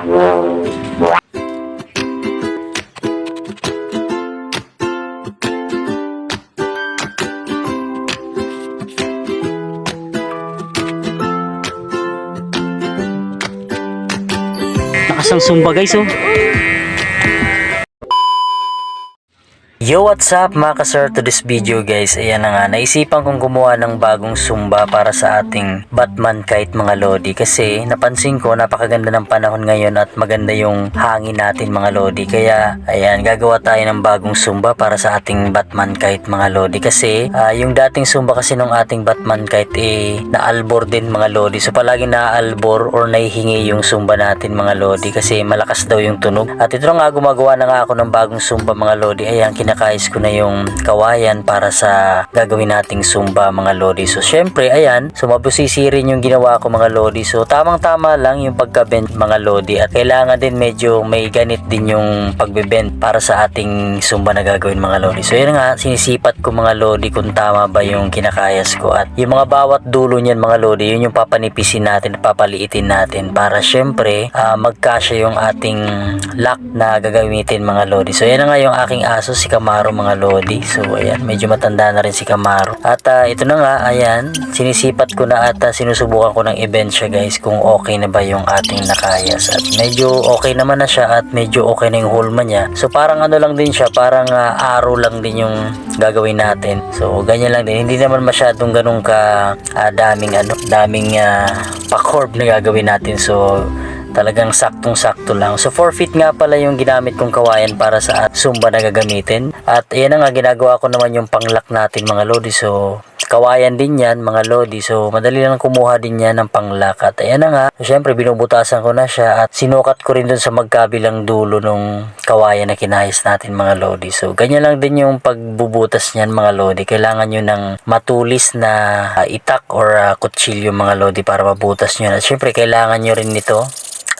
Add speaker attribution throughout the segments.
Speaker 1: Nakasang sumba guys oh. Yo, what's up mga ka-sir to this video guys. Ayan na nga, naisipan kong gumawa ng bagong sumba para sa ating Batman kahit mga Lodi. Kasi napansin ko napakaganda ng panahon ngayon at maganda yung hangin natin mga Lodi. Kaya ayan, gagawa tayo ng bagong sumba para sa ating Batman kahit mga Lodi. Kasi ah, yung dating sumba kasi ng ating Batman kahit eh, naalbor din mga Lodi. So palagi naalbor or naihingi yung sumba natin mga Lodi. Kasi malakas daw yung tunog. At ito nga gumagawa na nga ako ng bagong sumba mga Lodi. Ayan, kinakais ko na yung kawayan para sa gagawin nating sumba mga Lodi. So syempre, ayan, so mabusisi rin yung ginawa ko mga Lodi. So tamang-tama lang yung pagka-bend mga Lodi. At kailangan din medyo may ganit din yung pagbe-bend para sa ating sumba na gagawin mga Lodi. So yun nga, sinisipat ko mga Lodi kung tama ba yung kinakayas ko. At yung mga bawat dulo niyan mga Lodi, yun yung papanipisin natin, papaliitin natin para syempre ah, magkasya yung ating lock na gagamitin mga Lodi. So yan na nga yung aking aso, si Camaro mga Lodi. So ayan, medyo matanda na rin si Camaro. At ah, ito na nga, ayan, sinisipat ko na at ah, sinusubukan ko ng event siya guys kung okay na ba yung ating nakayas. At medyo okay naman na siya at medyo okay na yung hulma niya. So parang ano lang din siya, parang ah, araw lang din yung gagawin natin. So ganyan lang din. Hindi naman masyadong ganun ka ah, daming ano, daming uh, pa-curve na gagawin natin. So talagang saktong-sakto lang. So 4 feet nga pala yung ginamit kong kawayan para sa sumba na gagamitin. At ayan nga ginagawa ko naman yung panglock natin mga lodi. So kawayan din yan mga lodi. So madali lang kumuha din yan ng panglock. At ayan nga. So, syempre binubutasan ko na siya at sinukat ko rin dun sa magkabilang dulo nung kawayan na kinayos natin mga lodi. So ganyan lang din yung pagbubutas niyan mga lodi. Kailangan nyo ng matulis na ah, itak or uh, kutsilyo mga lodi para mabutas nyo. At syempre kailangan nyo rin nito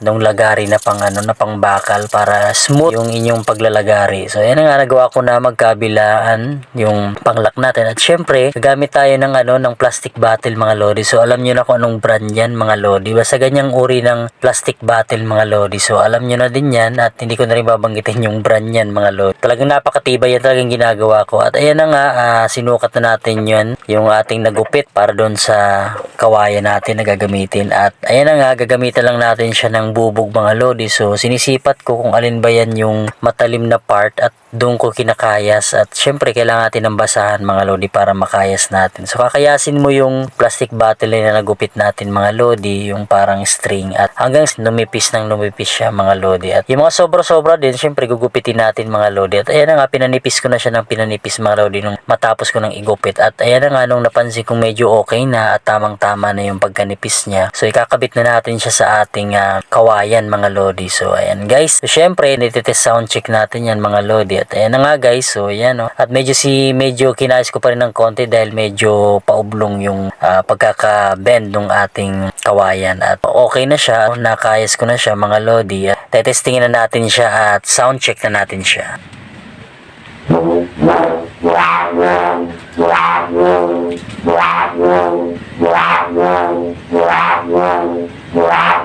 Speaker 1: nung lagari na pang ano na pang bakal para smooth yung inyong paglalagari. So yan na nga nagawa ko na magkabilaan yung panglak natin at syempre gagamit tayo ng ano ng plastic bottle mga lodi. So alam niyo na kung anong brand yan mga lodi. Basta ganyang uri ng plastic bottle mga lodi. So alam niyo na din yan at hindi ko na rin babanggitin yung brand yan mga lodi. Talagang napakatibay yan talagang ginagawa ko. At ayan na nga ah, sinukat na natin yun yung ating nagupit para doon sa kawayan natin na gagamitin. At ayan na nga gagamitan lang natin siya ng bubog mga lodi. So sinisipat ko kung alin ba yan yung matalim na part at doon ko kinakayas at syempre kailangan natin ng basahan mga lodi para makayas natin. So kakayasin mo yung plastic bottle na nagupit natin mga lodi, yung parang string at hanggang numipis ng numipis siya mga lodi. At yung mga sobra-sobra din syempre gugupitin natin mga lodi. At ayan na nga pinanipis ko na siya ng pinanipis mga lodi nung matapos ko ng igupit. At ayan na nga nung napansin kong medyo okay na at tamang-tama na yung pagkanipis niya. So ikakabit na natin siya sa ating ah, kawayan mga lodi. So ayan guys. So syempre nititest sound check natin yan mga lodi. At ayan na nga guys. So ayan oh. At medyo si medyo kinayos ko pa rin ng konti dahil medyo paublong yung ah, pagkaka-bend ng ating kawayan. At okay na siya. Nakayas ko na siya mga lodi. At tetestingin na natin siya at sound check na natin siya.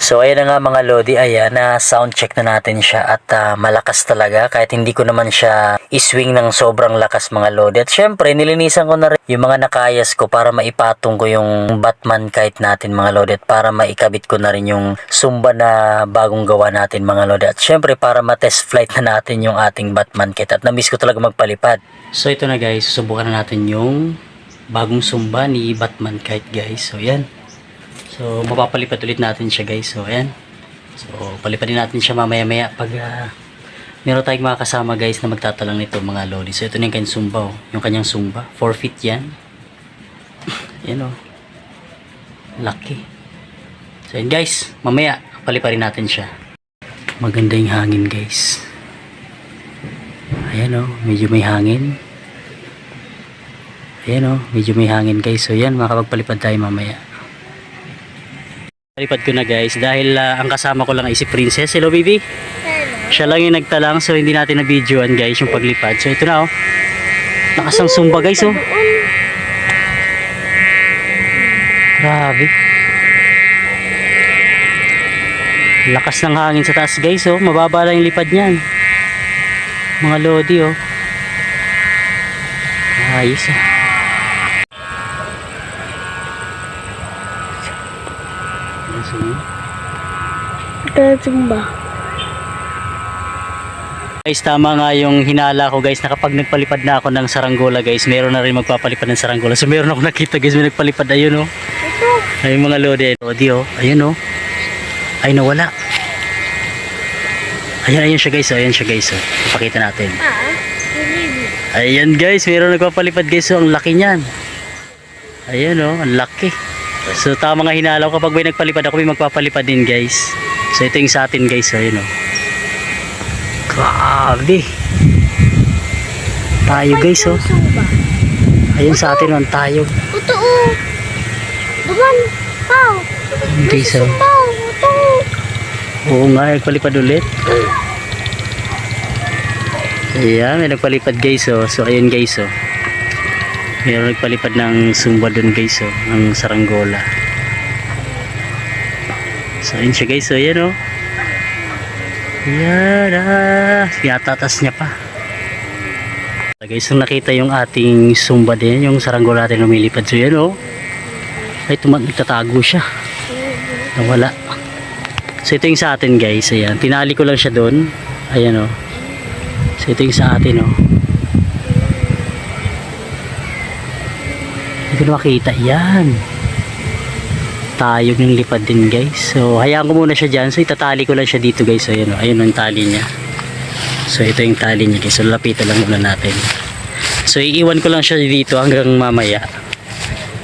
Speaker 1: So ayan na nga mga Lodi, ayan na sound check na natin siya at ah, malakas talaga kahit hindi ko naman siya iswing ng sobrang lakas mga Lodi. At syempre nilinisan ko na rin yung mga nakayas ko para maipatong ko yung Batman kahit natin mga Lodi at para maikabit ko na rin yung sumba na bagong gawa natin mga Lodi. At syempre para ma-test flight na natin yung ating Batman kit at namiss ko talaga magpalipad. So ito na guys, susubukan na natin yung bagong sumba ni Batman kite guys. So yan. So, mapapalipad ulit natin siya guys. So, ayan. So, palipadin natin siya mamaya-maya pag uh, meron tayong mga kasama guys na magtatalang nito mga lodi. So, ito na yung kanyang sumba. Oh. Yung kanyang sumba. 4 feet yan. yan oh. Lucky. So, yan guys. Mamaya, palipadin natin siya. Maganda yung hangin guys. Ayan oh. Medyo may hangin. Ayan oh. Medyo may hangin guys. So, yan. Makapagpalipad tayo mamaya. Palipad ko na guys dahil ah, ang kasama ko lang ay si Princess. Hello baby. Siya lang yung nagtalang so hindi natin na videoan guys yung paglipad. So ito na oh. Nakasang sumba guys oh.
Speaker 2: Grabe. Lakas ng hangin sa taas guys oh. Mababa lang yung lipad niyan. Mga lodi oh. Ayos ah. Ayan, sunod.
Speaker 3: Tatumba.
Speaker 2: Guys, tama nga yung hinala ko guys na kapag nagpalipad na ako ng saranggola guys, meron na rin magpapalipad ng saranggola. So meron ako nakita guys, may nagpalipad. Ayun oh. Ay mga lodi. Lodi oh. Ayun oh. Ay nawala. Ayan, ayan siya guys. Oh. Ayan siya guys. Oh. Ipakita natin.
Speaker 3: Ah, hindi.
Speaker 2: Ayan guys, meron nagpapalipad guys. So ang laki niyan. Ayan oh, ang laki. So tama nga hinala ko kapag may nagpalipad ako may magpapalipad din guys. So ito yung sa atin guys. Ayun oh. Grabe. Tayo guys oh. Ayun sa atin oh, tayo.
Speaker 3: Totoo. Duman. Pau.
Speaker 2: Guys oh. Oo nga, nagpalipad ulit. Ayan, may nagpalipad guys oh. So ayun guys oh. Mayroon nagpalipad ng sumba dun guys oh. Ng saranggola. So ayun siya guys oh. Ayan oh. Ayan ah. Pinatatas niya pa. So, guys, nung nakita yung ating sumba din, yung saranggola natin lumilipad. So yan oh. Ay, tumat nagtatago siya. Nawala. So ito yung sa atin guys. Ayan. Tinali ko lang siya doon. Ayan o. So ito yung sa atin o. ko makita. Yan. Tayog ng lipad din guys. So hayaan ko muna siya dyan. So itatali ko lang siya dito guys. So. Ayan o yung tali niya. So ito yung tali niya guys. So lapitan lang muna natin. So iiwan ko lang siya dito hanggang mamaya.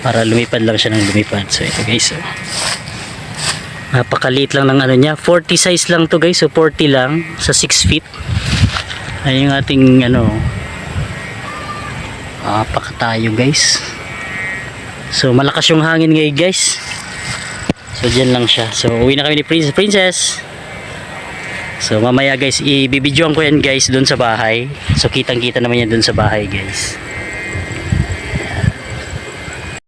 Speaker 2: Para lumipad lang siya ng lumipad. So ito guys o. Napakaliit lang ng ano niya. 40 size lang to guys. So 40 lang sa 6 feet. Ay yung ating ano. Napakatayo guys. So malakas yung hangin ngayon guys. So dyan lang siya. So uwi na kami ni Princess. Princess. So mamaya guys, ibibidyoan ko yan guys doon sa bahay. So kitang kita naman yan doon sa bahay guys.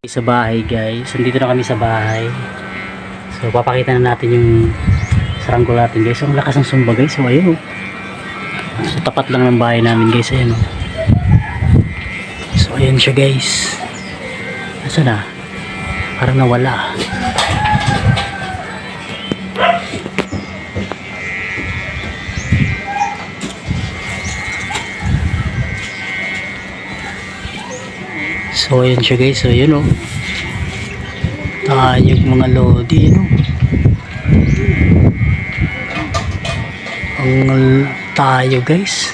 Speaker 2: Sa bahay guys. Nandito na kami sa bahay. So papakita na natin yung saranggola natin guys. Ang lakas ng sumba guys. So ayun. So tapat lang ng bahay namin guys. Ayun oh. So ayan siya guys. Asa na? Parang nawala. So ayan siya guys. So yun oh. Tayog mga lodi, no? Ang l- tayo, guys.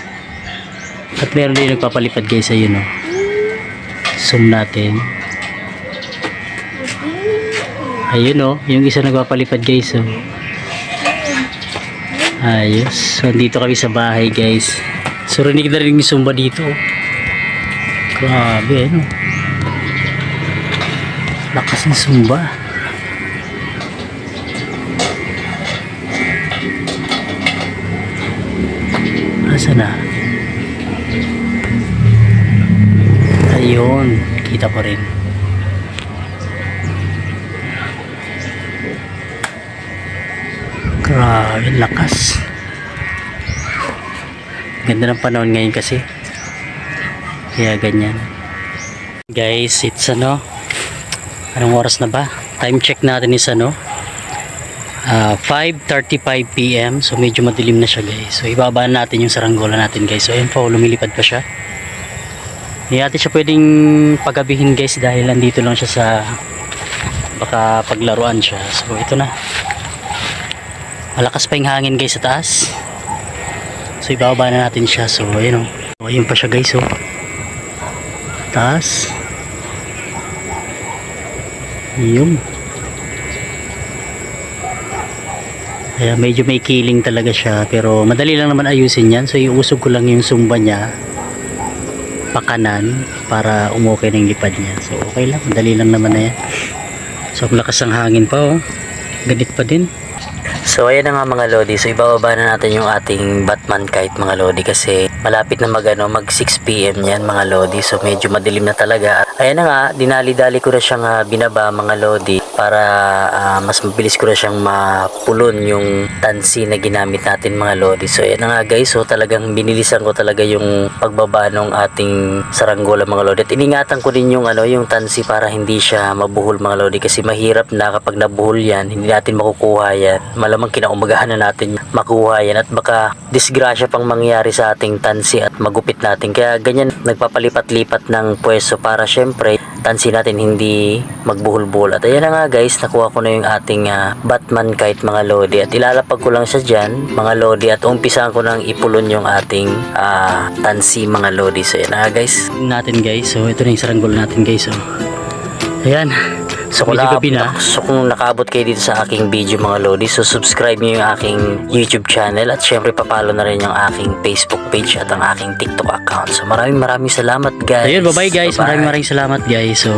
Speaker 2: At meron din nagpapalipad, guys, ayun, no? Zoom natin. Ayun, no? Yung isa nagpapalipad, guys, oh. Ayos. So, dito kami sa bahay, guys. So, rinig na rin yung sumba dito, oh. Grabe, no? Lakas ng sumba. Asa na? Ayun, kita ko rin. Grabe, lakas. Ganda ng panahon ngayon kasi. Kaya ganyan. Guys, it's ano, Anong oras na ba? Time check natin is ano? ah 5.35 p.m. So medyo madilim na siya guys. So ibabaan natin yung saranggola natin guys. So ayun po, lumilipad pa siya. Hindi natin siya pwedeng pagabihin guys dahil nandito lang siya sa baka paglaruan siya. So ito na. Malakas pa yung hangin guys sa taas. So ibababa na natin siya. So ayun o. So, ayun pa siya guys oh. Taas. Yung. Kaya medyo may killing talaga siya pero madali lang naman ayusin yan. So iusog ko lang yung sumba niya pakanan para umukay ng lipad niya. So okay lang, madali lang naman na yan. So ang lakas ng hangin pa oh. Ganit pa din. So ayan na nga mga lodi. So ibababa na natin yung ating Batman kite mga lodi kasi
Speaker 1: malapit na mag, ano, mag 6pm yan mga lodi. So medyo madilim na talaga. Ayan na nga, dinali-dali ko na siyang ah, binaba mga lodi para ah, mas mabilis ko na siyang mapulon yung tansi na ginamit natin mga lodi. So ayan na nga guys, so talagang binilisan ko talaga yung pagbaba ng ating saranggola mga lodi. At iningatan ko din yung ano, yung tansi para hindi siya mabuhol mga lodi kasi mahirap na kapag nabuhol yan, hindi natin makukuha yan. Malamang kinaumagahan na natin makuha yan at baka disgrasya pang mangyari sa ating tansi at magupit natin. Kaya ganyan nagpapalipat-lipat ng pwesto para syempre tansi natin hindi magbuhol-buhol. At ayan na nga guys, nakuha ko na yung ating ah, Batman kite mga lodi at ilalapag ko lang siya dyan mga lodi at umpisahan ko nang ipulon yung ating ah, tansi mga lodi. So ayan na nga guys. Natin guys, so ito na yung saranggol natin guys. So. Ayan. So kung,
Speaker 2: Medyo
Speaker 1: naka-
Speaker 2: gabi na.
Speaker 1: so kung nakaabot kayo dito sa aking video mga lodi, so subscribe niyo yung aking YouTube channel at syempre papalo na rin yung aking Facebook page at ang aking TikTok account. So maraming maraming salamat guys.
Speaker 2: Ayun, bye-bye guys.
Speaker 1: Bye-bye.
Speaker 2: Maraming maraming salamat guys. So,